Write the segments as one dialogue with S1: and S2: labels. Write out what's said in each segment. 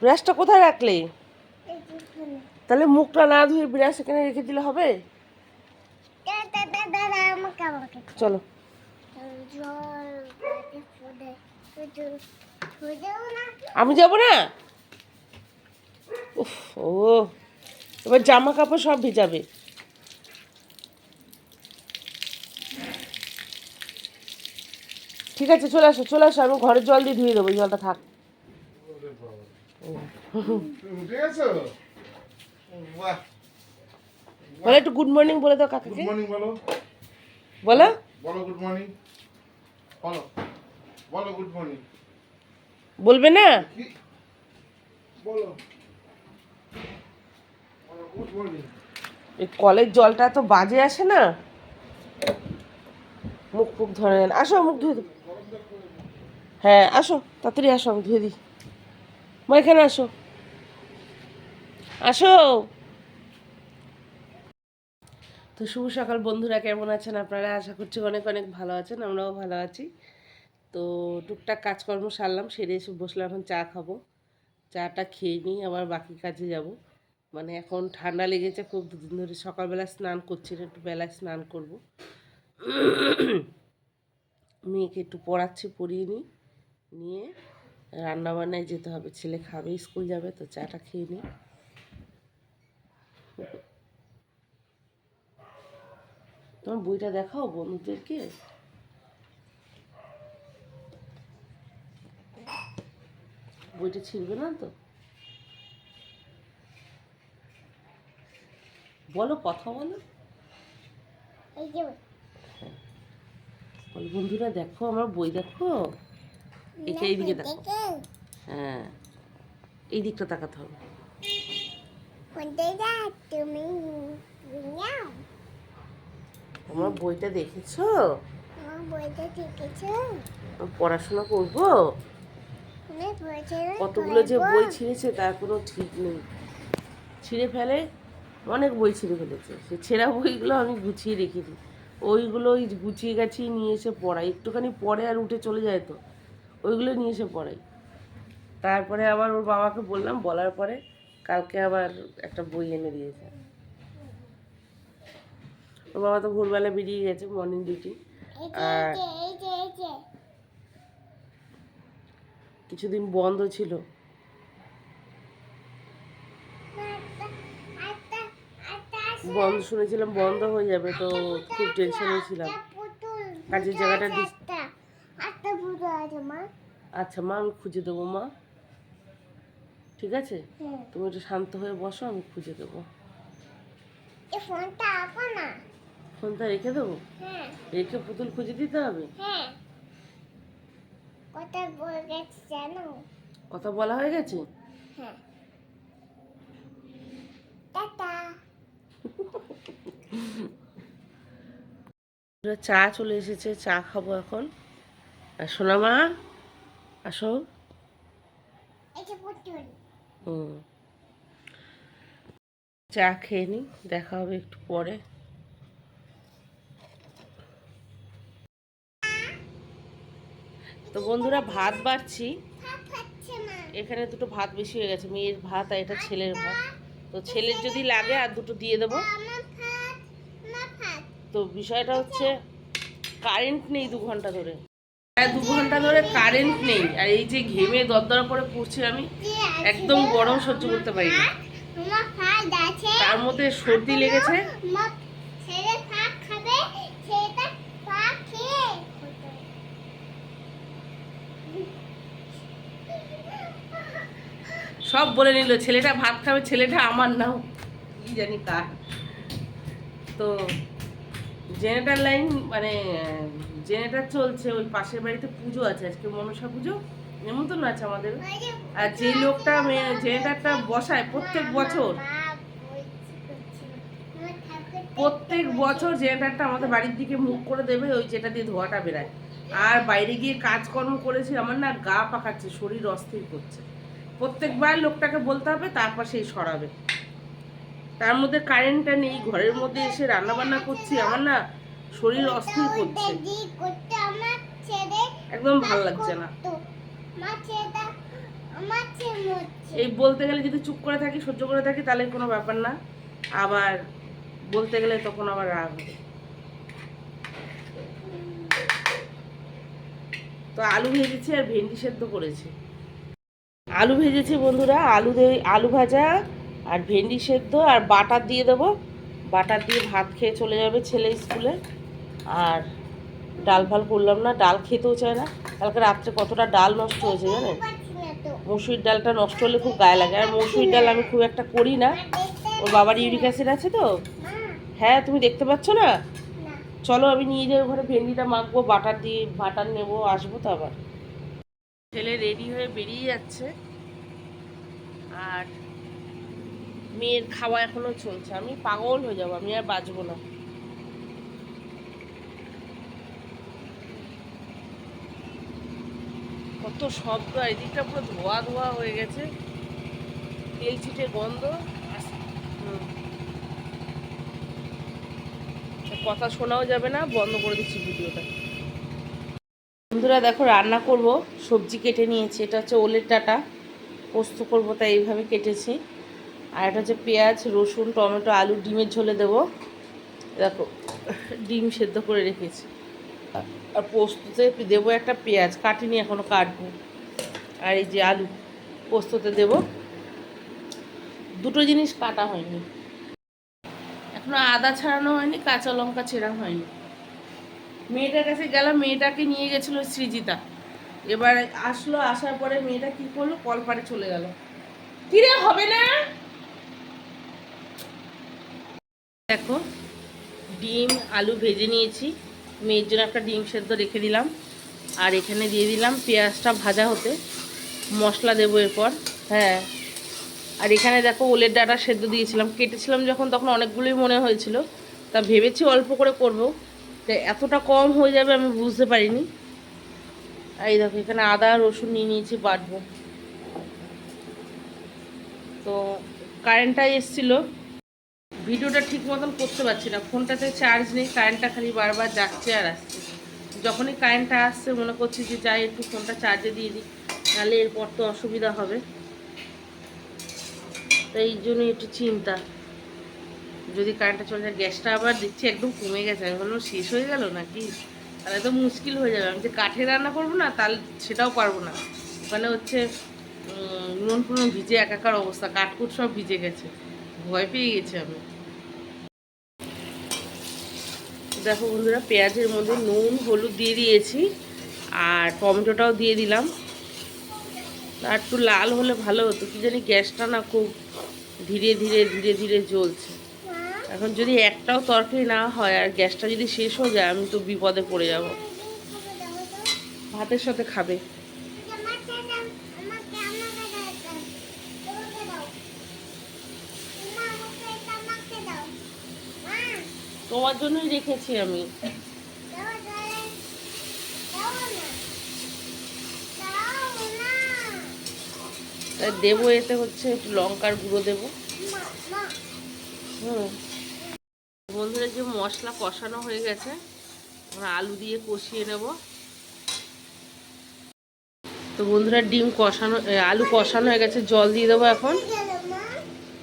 S1: ব্রাশটা কোথায় রাখলে। তাহলে মুখটা না ধুয়ে ব্রাশ এখানে রেখে দিলে হবে। চলো। আমি যাব না? ও। এবার জামা কাপড় সব ভিজাবে। ঠিক আছে, চলে আসো চলে আসো, আমি ঘরের জল দিয়ে ধুয়ে দেবো, জলটা থাক।
S2: উঠে গেছো বাহ
S1: বলে একটু গুড মর্নিং বলে দাও
S2: গুড মর্নিং বলো।
S1: বলো।
S2: বলো গুড মর্নিং বলো। বলো গুড মর্নিং
S1: বলবে না?
S2: বলো। বলো গুড মর্নিং
S1: এই কলের জলটা তো বাজে আসে না? মুখ ফুক ধরে আসো মুখ ধুয়ে দাও হ্যাঁ আসো তাড়াতাড়ি আসো আমি ধুয়ে দিই। মা, এখানে আসো। আসো। তো শুভ সকাল বন্ধুরা, কেমন আছেন আপনারা? আশা করছি অনেক অনেক ভালো আছেন, আমরাও ভালো আছি। তো টুকটাক কাজকর্ম সারলাম, সেরে এসে বসলাম, এখন চা খাব। চাটা খেয়ে নিই, আবার বাকি কাজে যাব। মানে এখন ঠান্ডা লেগেছে খুব, দুদিন ধরে সকালবেলা স্নান করছি না, একটু বেলায় স্নান করব। মেয়েকে একটু পড়াচ্ছি, পড়িয়ে নিই, নিয়ে রান্নাবান্নায় যেতে হবে। ছেলে খাবে স্কুল যাবে তো চাটা খেয়ে নিই তোমার বইটা দেখাও বন্ধুদেরকে। বইটা ছিঁড়বে না তো? বলো কথা বলো বন্ধুরা দেখো আমার বই দেখো। এইদিকে দেখো। হ্যাঁ এই দিকটা তাকাতে হবে।
S3: কোনটা যা তুমি নাও
S1: আমার বইটা দেখেছ? পড়াশোনা করব? কতগুলো যে বই ছিঁড়েছে তার কোনো ঠিক নেই। ছিঁড়ে ফেলে অনেক বই ছিঁড়ে ফেলেছে। সে ছেঁড়া বইগুলো আমি গুছিয়ে রেখে দিই। ওইগুলো ওই গুছিয়ে গাছিয়ে নিয়ে এসে পড়াই। একটুখানি পরে আর উঠে চলে যায় তো। ওইগুলো নিয়ে এসে পড়াই তারপরে আবার ওর বাবাকে বললাম বলার পরে কালকে আবার একটা বই এনে দিয়েছে। ওর বাবা তো ভোরবেলা বেরিয়ে গেছে মর্নিং ডিউটি আর কিছুদিন বন্ধ ছিল। বন্ধ শুনেছিলাম বন্ধ হয়ে যাবে তো খুব টেনশনে ছিলাম।
S3: পুতুল
S1: কাজের জায়গাটা ডিস
S3: আটা আটা পুতুল আছে মা
S1: আচ্ছা মা আমি খুঁজে দেবো মা। ঠিক আছে? তুমি একটু শান্ত হয়ে বসো আমি খুঁজে দেবো।
S3: ফোনটা না।
S1: ফোনটা রেখে দেবো?
S3: হ্যাঁ।
S1: রেখে পুতুল খুঁজে দিতে হবে?
S3: হ্যাঁ। কথা বলে গেছে জানো?
S1: কথা বলা হয়ে গেছে?
S3: হ্যাঁ। টাটা।
S1: চা চলে এসেছে চা খাব এখন। আর সোনা মা? আসো। হুম। চা খেয়ে নি দেখা হবে একটু পরে। তো বন্ধুরা ভাত বাড়ছি। এখানে দুটো ভাত বেশি হয়ে গেছে মেয়ের ভাত আর এটা ছেলের ভাত। তো ছেলের যদি লাগে আর দুটো দিয়ে দেবো। তো বিষয়টা হচ্ছে কারেন্ট নেই দু ঘণ্টা ধরে। প্রায় দু ঘণ্টা ধরে কারেন্ট নেই। আর এই যে ঘেমে দরদর করে পড়ছি আমি, একদম গরম সহ্য করতে পারি না। তার মধ্যে সর্দি লেগেছে। সব বলে নিল, ছেলেটা ভাত খাবে, ছেলেটা আমার নাও। কি জানি কার। তো জেনারেটার লাইন মানে জেনারেটার চলছে, ওই পাশের বাড়িতে পুজো আছে আজকে, মনসা পুজো। নেমন্তন্ন আছে আমাদের। আর যে লোকটা জেনারেটারটা বসায় প্রত্যেক বছর। প্রত্যেক বছর জেনারেটারটা আমাদের বাড়ির দিকে মুখ করে দেবে, ওই যেটা দিয়ে ধোয়াটা বেরায়। আর বাইরে গিয়ে কাজকর্ম করেছি, আমার না গা পাকাচ্ছে, শরীর অস্থির করছে। প্রত্যেকবার লোকটাকে বলতে হবে, তারপর সেই সরাবে। তার মধ্যে কারেন্টটা নেই, ঘরের মধ্যে এসে রান্না বান্না করছি, আমার না শরীর অস্থির করছে। একদম ভালো লাগছে না। এই বলতে গেলে যদি চুপ করে থাকি, সহ্য করে থাকি, তাহলে কোনো ব্যাপার না। আবার বলতে গেলে তখন আবার রাগ হবে। তো আলু ভেজেছি আর ভেন্ডি সেদ্ধ করেছি। আলু ভেজেছি বন্ধুরা, আলু আলু ভাজা আর ভেন্ডি সেদ্ধ আর বাটার দিয়ে দেবো। বাটার দিয়ে ভাত খেয়ে চলে যাবে ছেলে স্কুলে। আর ডাল ফাল করলাম না, ডাল খেতেও চায় না। কালকে রাত্রে কতটা ডাল নষ্ট হয়েছে জানেন? মসুরির ডালটা নষ্ট হলে খুব গায়ে লাগে। আর মসুরির ডাল আমি খুব একটা করি না। ওর বাবার ইউরিক অ্যাসিড আছে তো? হ্যাঁ তুমি দেখতে পাচ্ছ না? চলো আমি নিয়ে যাই ওখানে, ভেন্ডিটা মাখবো, বাটার দিয়ে, বাটার নেব, আসব তো আবার। ছেলে রেডি হয়ে বেরিয়ে যাচ্ছে। আর মেয়ের খাওয়া এখনও চলছে। আমি পাগল হয়ে যাব, আমি আর বাঁচবো না। কত শব্দ, এদিকটা পুরো ধোয়া ধোয়া হয়ে গেছে। তেল ছিটে গন্ধ। কথা শোনাও যাবে না, বন্ধ করে দিচ্ছি ভিডিওটা। বন্ধুরা দেখো, রান্না করব, সবজি কেটে নিয়েছি। এটা হচ্ছে ওলের ডাটা, পোস্ত করব, তাই এইভাবে কেটেছি। আর এটা হচ্ছে পেঁয়াজ, রসুন, টমেটো, আলু, ডিমের ঝোলে দেবো। দেখো, ডিম সেদ্ধ করে রেখেছি। আর পোস্ততে দেবো একটা পেঁয়াজ, কাটিনি এখনও কাটবো। আর এই যে আলু, পোস্ততে দেবো। দুটো জিনিস কাটা হয়নি। এখনও আদা ছাড়ানো হয়নি, কাঁচা লঙ্কা ছেঁড়া হয়নি। মেয়েটার কাছে গেলাম, মেয়েটাকে নিয়ে গেছিল সৃজিতা। এবার আসলো, আসার পরে মেয়েটা কি করল, কলপারে চলে গেল। কিরে, হবে না? দেখো, ডিম, আলু ভেজে নিয়েছি। মেয়ের জন্য একটা ডিম সেদ্ধ রেখে দিলাম। আর এখানে দিয়ে দিলাম পেঁয়াজটা ভাজা হতে। মশলা দেবো এরপর হ্যাঁ। আর এখানে দেখো ওলের ডাটা সেদ্ধ দিয়েছিলাম। কেটেছিলাম যখন, তখন অনেকগুলোই মনে হয়েছিল। তা ভেবেছি অল্প করে করব। তো এতটা কম হয়ে যাবে আমি বুঝতে পারিনি। আর এই দেখো, এখানে আদা, রসুন নিয়ে নিয়েছি বাটবো। তো কারেন্টটা এসছিল। ভিডিওটা ঠিক মতন করতে পারছি না। ফোনটাতে চার্জ নেই কারেন্টটা খালি বারবার যাচ্ছে আর আসছে। যখনই কারেন্টটা আসছে, মনে করছি যে যাই, একটু ফোনটা চার্জে দিয়ে দিই, নাহলে এরপর তো অসুবিধা হবে। তাই এই জন্যই একটু চিন্তা। যদি কারেন্টটা চলে যায়, গ্যাসটা আবার দেখছি একদম কমে গেছে। আমি বললাম, শেষ হয়ে গেল নাকি? তাহলে তো মুশকিল হয়ে যাবে। আমি যে কাঠে রান্না করব না, তাহলে সেটাও পারব না। ওখানে হচ্ছে নুন ফুন ভিজে একাকার অবস্থা, কাঠকুট সব ভিজে গেছে। ভয় পেয়ে গেছি আমি। দেখো বন্ধুরা, পেঁয়াজের মধ্যে নুন, হলুদ দিয়ে দিয়েছি আর টমেটোটাও দিয়ে দিলাম। আর একটু লাল হলে ভালো হতো, কি জানি গ্যাসটা না খুব ধীরে ধীরে ধীরে ধীরে জ্বলছে। এখন যদি একটাও তরকারি না হয় আর গ্যাসটা যদি শেষ হয়ে যায়, আমি তো বিপদে পড়ে যাব। ভাতের সাথে খাবে
S3: আমার ছেলে আমাকে আমাকে দাও তোমাকে দাও মা আমাকে এটা আমাকে দাও মা
S1: তোমার জন্যই রেখেছি আমি। দেবো এতে হচ্ছে একটু লঙ্কার গুঁড়ো দেবো। হুম। বন্ধুরা, যে মশলা কষানো হয়ে গেছে, আমরা আলু দিয়ে কষিয়ে নেব। তো বন্ধুরা, ডিম কষানো আলু কষানো হয়ে গেছে, জল দিয়ে দেবো এখন।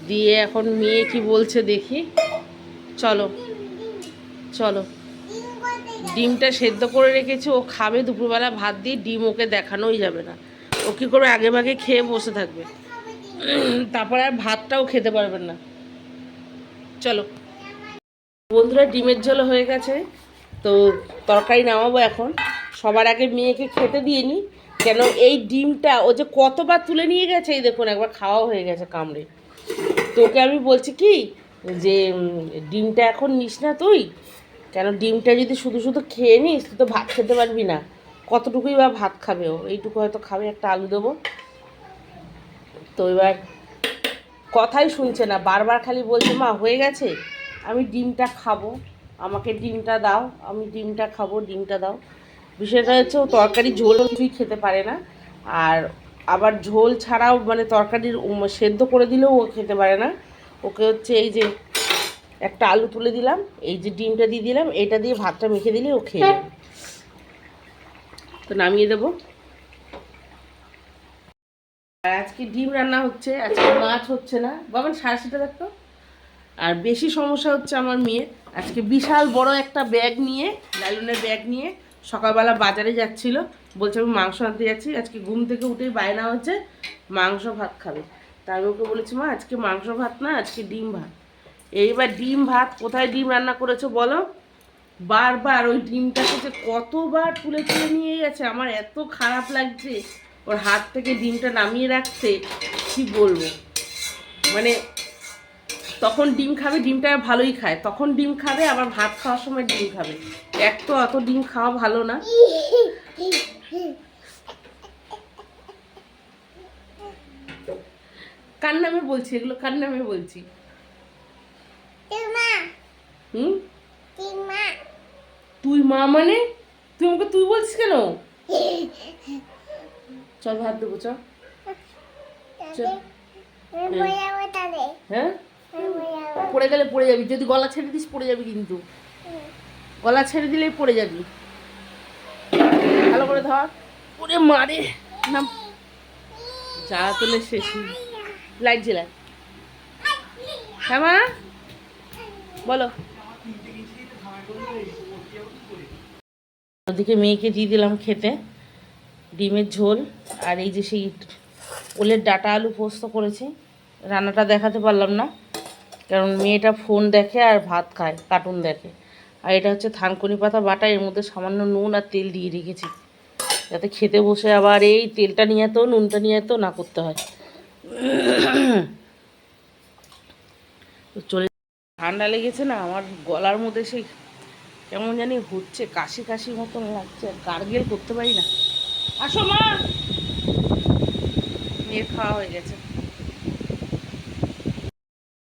S1: দিয়ে এখন মেয়ে কি বলছে দেখি। চলো। চলো। ডিমটা সেদ্ধ করে রেখেছি, ও খাবে দুপুরবেলা ভাত দিয়ে, ডিম ওকে দেখানোই যাবে না। ও কী করবে, আগে ভাগে খেয়ে বসে থাকবে। তারপরে আর ভাতটাও খেতে পারবেন না। চলো। বন্ধুরা, ডিমের ঝোল হয়ে গেছে, তো তরকারি নামাবো এখন। সবার আগে মেয়েকে খেতে দিয়ে নি, কেন এই ডিমটা ও যে কতবার তুলে নিয়ে গেছে, এই দেখুন, একবার খাওয়া হয়ে গেছে কামড়ে। তোকে আমি বলছি কি, যে ডিমটা এখন নিস না তুই কেন ডিমটা যদি শুধু শুধু খেয়ে নিস, তুই তো ভাত খেতে পারবি না। কতটুকুই বা ভাত খাবে ও? এইটুকু হয়তো খাবে, একটা আলু দেবো। তো এবার কথাই শুনছে না, বারবার খালি বলছে, মা, হয়ে গেছে? আমি ডিমটা খাব। আমাকে ডিমটা দাও, আমি ডিমটা খাব, ডিমটা দাও। বিষয়টা হচ্ছে ও তরকারি ঝোল কিছুই খেতে পারে না। আর আবার ঝোল ছাড়াও মানে তরকারির সেদ্ধ করে দিলেও ও খেতে পারে না। ওকে হচ্ছে এই যে একটা আলু তুলে দিলাম, এই যে ডিমটা দিয়ে দিলাম, এটা দিয়ে ভাতটা মেখে দিলে ও খেয়ে নেবে তো নামিয়ে দেবো। আর আজকে ডিম রান্না হচ্ছে, আজকে মাছ হচ্ছে না। বাবান সাতটা দেখতো আর বেশি সমস্যা হচ্ছে আমার মেয়ের। আজকে বিশাল বড় একটা ব্যাগ নিয়ে লাইলনের ব্যাগ নিয়ে সকালবেলা বাজারে যাচ্ছিল। বলছে, আমি মাংস আনতে যাচ্ছি। আজকে ঘুম থেকে উঠেই বায়না হচ্ছে, মাংস ভাত খাবে। তাই ওকে বলেছি, মা, আজকে মাংস ভাত না, আজকে ডিম ভাত। এইবার ডিম ভাত, কোথায় ডিম রান্না করেছ বলো? বারবার ওই ডিমটাকে যে কতবার তুলে তুলে নিয়ে গেছে, আমার এত খারাপ লাগছে। ওর হাত থেকে ডিমটা নামিয়ে রাখতে কি বলব? মানে তখন ডিম খাবে, ডিমটা ভালোই খায়। তখন ডিম খাবে, আবার ভাত খাওয়ার সময় ডিম খাবে। এক তো অত ডিম খাওয়া ভালো না। কার নামে বলছি? এগুলো কার নামে বলছি? হুম? তুই মা মানে? তুই আমাকে তুই বলছিস কেন? চল ভাত দেবো চল। হ্যাঁ? পড়ে গেলে পড়ে যাবি। যদি গলা ছেড়ে দিস পড়ে যাবি কিন্তু। গলা ছেড়ে দিলেই পড়ে যাবি। ভালো করে ধর। ওরে মারে নাম জ্বালা তোলে শেষ। লাইট জেলায় হ্যাঁ মা? বলো। ওদিকে মেয়েকে দিয়ে দিলাম খেতে, ডিমের ঝোল, আর এই যে সেই ওলের ডাটা আলু পোস্ত করেছি। রান্নাটা দেখাতে পারলাম না, কারণ মেয়েটা ফোন দেখে আর ভাত খায়, কার্টুন দেখে। আর এটা হচ্ছে থানকুনি পাতা বাটা, এর মধ্যে সামান্য নুন আর তেল দিয়ে রেখেছি, যাতে খেতে বসে আবার এই তেলটা নিয়ে তো নুনটা নিয়ে তো না করতে হয়। চলে ঠান্ডা লেগেছে না, আমার গলার মধ্যে সেই কেমন জানি হচ্ছে, কাশি কাশি মতন লাগছে গার্গেল করতে পারি না। আসো মা! মেয়ের খাওয়া হয়ে গেছে।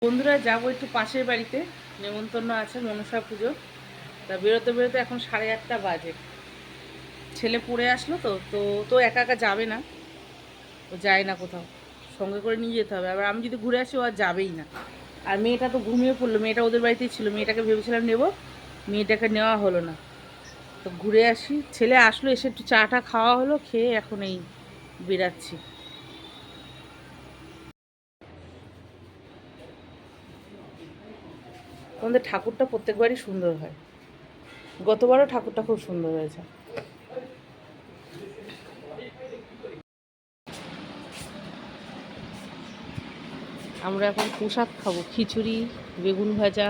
S1: বন্ধুরা, যাব একটু পাশের বাড়িতে, নেমন্তন্ন আছে মনসা পুজো। তা বেরোতে বেরোতে এখন সাড়ে আটটা বাজে। ছেলে পড়ে আসলো তো তো তো একা একা যাবে না। ও যায় না কোথাও। সঙ্গে করে নিয়ে যেতে হবে। আবার আমি যদি ঘুরে আসি, ও আর যাবেই না। আর মেয়েটা তো ঘুমিয়ে পড়ল, মেয়েটা ওদের বাড়িতেই ছিল, মেয়েটাকে ভেবেছিলাম নেব, মেয়েটাকে নেওয়া হলো না। তো ঘুরে আসি, ছেলে আসলো, এসে একটু চাটা খাওয়া হলো, খেয়ে এখন এই বেরাচ্ছি আমাদের ঠাকুরটা প্রত্যেকবারই সুন্দর হয়। গতবারও ঠাকুরটা খুব সুন্দর হয়েছে। আমরা এখন প্রসাদ খাব খিচুড়ি বেগুন ভাজা